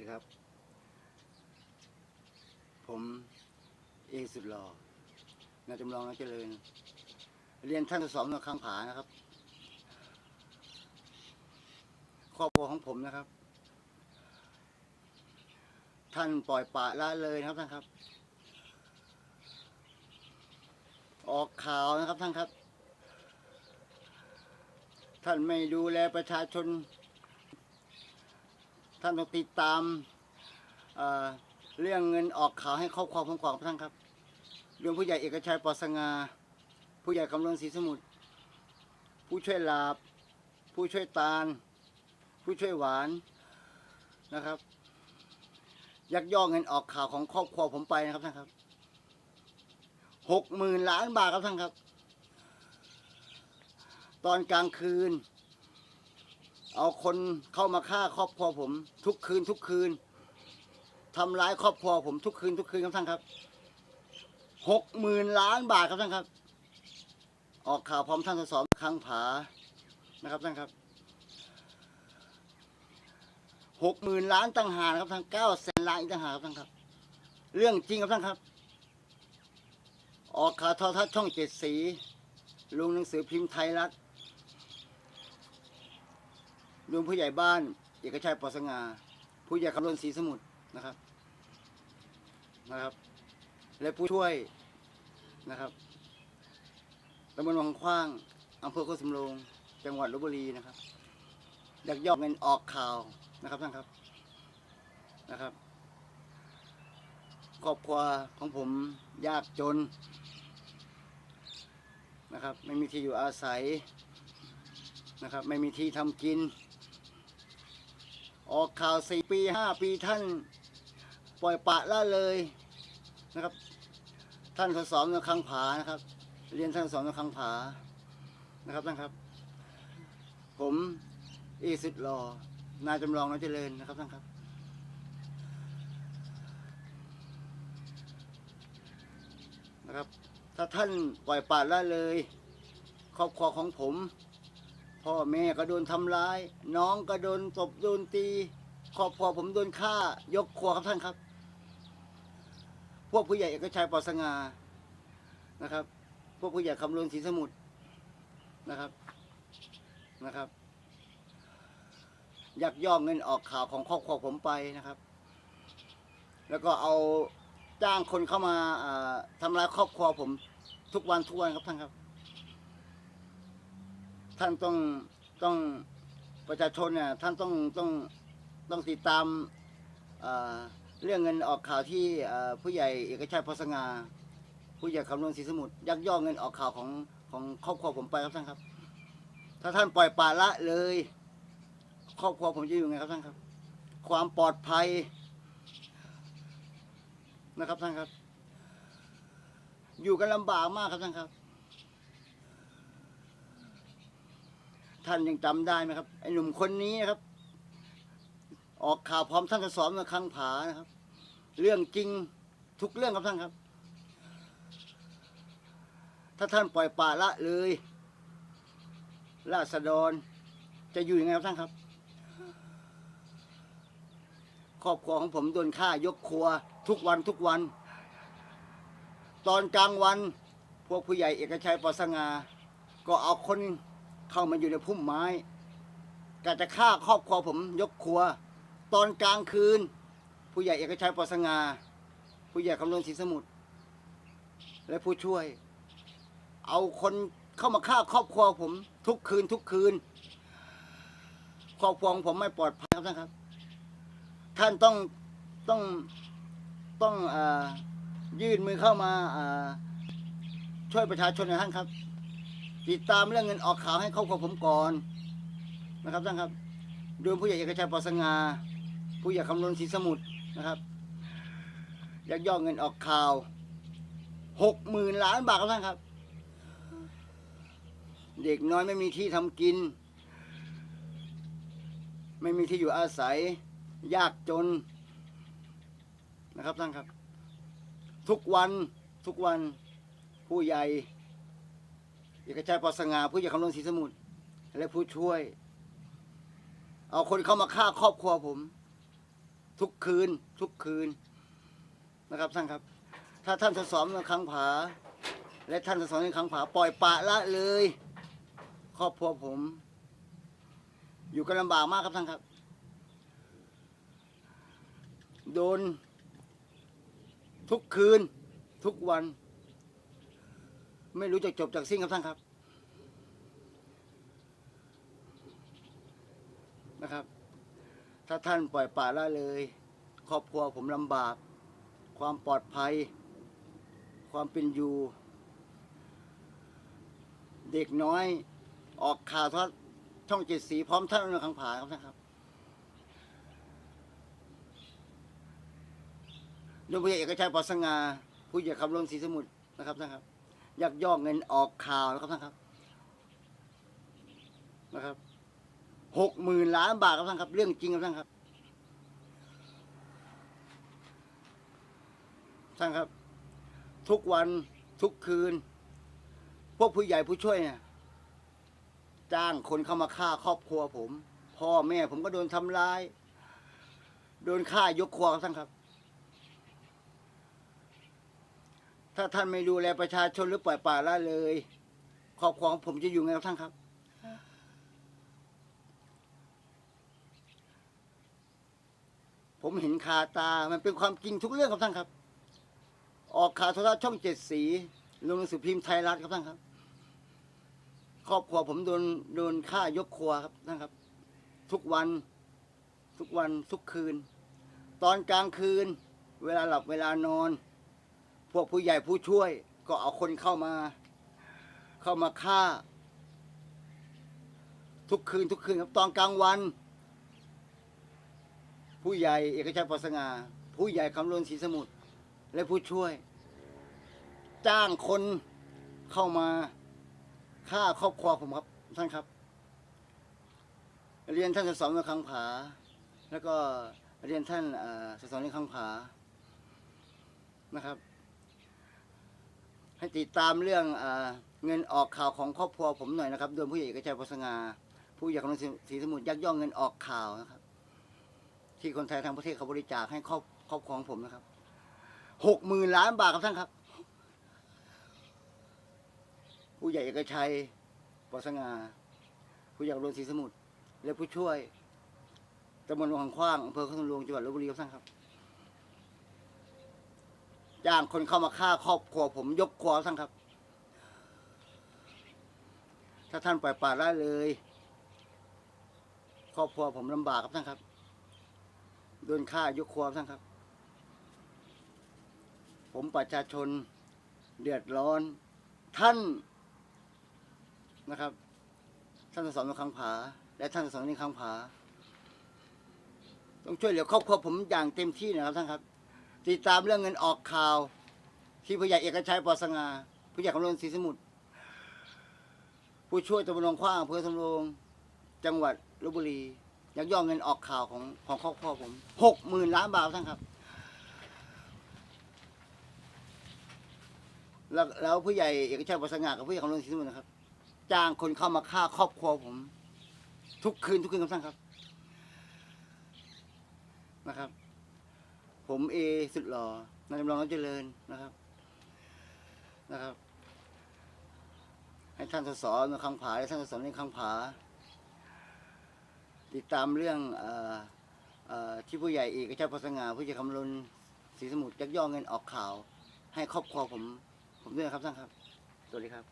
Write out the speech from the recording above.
ดีครับ ผมเอกสุดหล่อนายจำลองนายเจริญ เรียนท่านสองนข้างผานะครับ ครอบครัวของผมนะครับ ท่านปล่อยปะละเลยนะครับท่านครับ ออกข่าวนะครับท่านครับ ท่านไม่ดูแลประชาชน ท่านต้องติดตามเอ่อเรื่องเงินออกข่าวให้ครอบครองผมก่อนครับท่านครับ เรื่องผู้ใหญ่เอกชัยปอสงา ผู้ใหญ่คำลนศรีสมุทรผู้ช่วยลาบ ผู้ช่วยตาล ผู้ช่วยหวานนะครับ ยักยอกเงินออกข่าวของครอบครัวผมไปนะครับท่านครับหกหมื่นล้านบาทครับท่านครับ ตอนกลางคืน เอาคนเข้ามาฆ่าครอบครัวผม ทุกคืนทุกคืนทำร้ายครอบครัวผมทุกคืนทุกคืนครับท่านครับหกหมื่นล้านบาทครับท่านครับ ออกข่าวพร้อมท่านสสครั้งผานะครับท่านครับหกหมื่นล้านต่างหากครับท่านเก้าแสนล้านต่างหากครับท่านครับ เรื่องจริงครับท่านครับ ออกข่าวทรทัศน์ช่องเจ็ดสีลงหนังสือพิมพ์ไทยรัฐ รวมผู้ใหญ่บ้าน เอกชัยปอสงา ผู้ใหญ่คำรณศรีสมุทรนะครับนะครับ และผู้ช่วยนะครับตำบลวังขว้างอำเภอโคกสำโรงจังหวัดลบบุรีนะครับยักยอกเงินออกข่าวนะครับท่านครับนะครับครอบครัวของผมยากจนนะครับ ไม่มีที่อยู่อาศัย นะครับ ไม่มีที่ทำกิน ออกข่าวสี่ปีห้าปีท่าน ปล่อยปะละเลยนะครับ ท่านสสนคังผานะครับ เรียนท่านสสนคังผานะครับท่านครับ ผมอีสุดหล่อนายจำลองน้อยเจริญนะครับท่านครับนะครับ ถ้าท่านปล่อยปละละเลย ครอบครัวของผม พ่อแม่ก็โดนทำร้าย น้องก็โดนตบโดนตีครอบครัวผมโดนฆ่ายกครัวครับท่านครับ พวกผู้ใหญ่เอกชัยปอสงานะครับ พวกผู้ใหญ่คำลนศรีสมุทรนะครับนะครับ อยักย่อเงินออกข่าวของครอบครัวผมไปนะครับ แล้วก็เอาจ้างคนเข้ามาอ่าทำร้ายครอบครัวผมทุกวันทุกวันครับท่านครับ ท่านต้องต้องประชาชนเนี่ยท่านต้องต้องต้องติดตามเรื่องเงินออกข่าวที่ผู้ใหญ่เอกชัยพสงาผู้ใหญ่คำนวณศรีสมุทรยักยอกเงินออกข่าวของของครอบครัวผมไปครับท่านครับ ถ้าท่านปล่อยปละละเลย ครอบครัวผมจะอยู่ไงครับท่านครับ ความปลอดภัยนะครับท่านครับ อยู่กันลำบากมากครับท่านครับ ท่านยังจำได้ไหมครับ ไอ้หนุ่มคนนี้นะครับ ออกข่าวพร้อมท่านสสอนมาครั้งผานะครับ เรื่องจริงทุกเรื่องครับท่านครับ ถ้าท่านปล่อยปละละเลยราษฎรจะอยู่ยังไงครับท่านครับ ครอบครัวของผมโดนฆ่ายกครัว ทุกวันทุกวัน ตอนกลางวัน พวกผู้ใหญ่เอกชัยปอสงา ก็เอาคน เข้ามาอยู่ในพุ่มไม้ก็จะฆ่าครอบครัวผมยกครัว ตอนกลางคืน ผู้ใหญ่เอกชัยปอสงา ผู้ใหญ่คำนวณศรีสมุทรและผู้ช่วย เอาคนเข้ามาฆ่าครอบครัวผม ทุกคืนทุกคืน ครอบครัวของผมไม่ปลอดภัยครับท่านครับ ท่านต้องต้องต้องอยื่นมือเข้ามาช่วยประชาชนนะท่านครับ ติดตามเรื่องเงินออกข่าวให้ครอบครัวผมก่อนนะครับท่านครับโดยผู้ใหญ่เอกชัยปอสงา ผู้ใหญ่คำนวณศรีสมุทรนะครับยักยอกเงินออกข่าวหกหมื่นล้านบาทครับท่านครับ เด็กน้อยไม่มีที่ทำกิน ไม่มีที่อยู่อาศัย ยากจนนะครับท่านครับ ทุกวันทุกวันผู้ใหญ่ เอกชัยปอสงาผู้ใหญ่คำนวณศรีสมุทรและผู้ช่วย เอาคนเข้ามาฆ่าครอบครัวผม ทุกคืน ทุกคืนนะครับท่านครับ ถ้าท่านสสอนในครั้งผา และท่านสสอนในครั้งผา ปล่อยปะละเลย ครอบครัวผม อยู่กันลำบากมากครับท่านครับ โดน ทุกคืน ทุกวัน ไม่รู้จะจบจากสิ้นครับท่านครับนะครับ ถ้าท่านปล่อยป่าละเลย ครอบครัวผมลำบาก ความปลอดภัย ความเป็นอยู่ เด็กน้อย ออกข่าวทอดช่องเจ็ดสีพร้อมท่านอนุคังผาครับท่านครับโดยผู้ใหญ่เอกชัยปอสงาผู้ใหญ่คำลงศรีสมุทรนะครับท่านครับ ยักยอกเงินออกข่าวนะครับท่านครับนะครับหกหมื่นล้านบาทครับท่านครับ เรื่องจริงครับท่านครับท่านครับ ทุกวันทุกคืน พวกผู้ใหญ่ผู้ช่วยเนี่ยจ้างคนเข้ามาฆ่าครอบครัวผม พ่อแม่ผมก็โดนทำร้าย โดนฆ่ายกครัวครับท่านครับ ถ้าท่านไม่ดูแลประชาชนหรือปล่อยปละละเลยครอบครองผมจะอยู่ไงครับท่านครับ ผมเห็นคาตา มันเป็นความจริงทุกเรื่องครับท่านครับ ออกข่าวโทรทัศน์ช่องเจ็ดสีลงหนังสือพิมพ์ไทยรัฐครับท่านครับ ครอบครัวผมโดนโดนฆ่ายกครัวครับท่านครับ ทุกวัน ทุกวันทุกคืน ตอนกลางคืน เวลาหลับเวลานอน พวกผู้ใหญ่ผู้ช่วย ก็เอาคนเข้ามา เข้ามาฆ่า ทุกคืนทุกคืนครับตอนกลางวัน ผู้ใหญ่เอกชัยปสงา ผู้ใหญ่คำลนศรีสมุทรและผู้ช่วย จ้างคนเข้ามาฆ่าครอบครัวผมครับท่านครับ เรียนท่านสสในคังผา แล้วก็เรียนท่านเอ่อสสในคังผานะครับ ให้ติดตามเรื่องเอเงินออกข่าวของครอบครัวผมหน่อยนะครับโดยผู้ใหญ่เอกชัยปอสงา ผู้ใหญ่ของศรีสมุทรยักย่อกเงินออกข่าวนะครับ ที่คนไทยทั้งประเทศเขาบริจาคให้ครอบครอบครองผมนะครับหกหมื่นล้านบาทครับท่านครับ ผู้ใหญ่เอกชัยปสงา ผู้ใหญ่รวมศรีสมุทรและผู้ช่วยตำบลวังขว้างอำเภอเขาทงหลวงจังหวัดลบบุรีครับท่านครับ จ้างคนเข้ามาฆ่าครอบครัว ผมยกครัวครับท่านครับ ถ้าท่านปล่อยปละละเลย ครอบครัวผมลำบากครับท่านครับโดนฆ่ายกครัวครับท่านครับ ผมประชาชนเดือดร้อน ท่านนะครับ ท่านสสในคังผา และท่านสสในคังผา ต้องช่วยเหลือครอบครัวผมอย่างเต็มที่นะครับท่านครับ ติดตามเรื่องเงินออกข่าว ที่ผู้ใหญ่เอกชัยปอสงาผู้ใหญ่คำนวณศรีสมุทรผู้ช่วยตำรวจคว้างอำเภอสำโรงจังหวัดลบบุรียักยอกเงินออกข่าวของของครอบครัวผมหกหมื่นล้านบาทท่านครับ แล้วแล้วผู้ใหญ่เอกชัยปอสงากับผู้ใหญ่คำนวณศรีสมุทรนะครับ จ้างคนเข้ามาฆ่าครอบครัวผม ทุกคืนทุกคืนครับท่านครับนะครับ ผมเอสุดหล่อนายจำลองน้ำเจริญนะครับนะครับ ให้ท่านสสในคังผาและท่านสสในคังผา ติดตามเรื่องออที่ผู้ใหญ่เอกชัยพสง่าผู้ใหญ่คำลนศรีสมุทรยักย่อเงินออกข่าว ให้ครอบครัวผม ผมด้วยนะครับท่านครับ สวัสดีครับ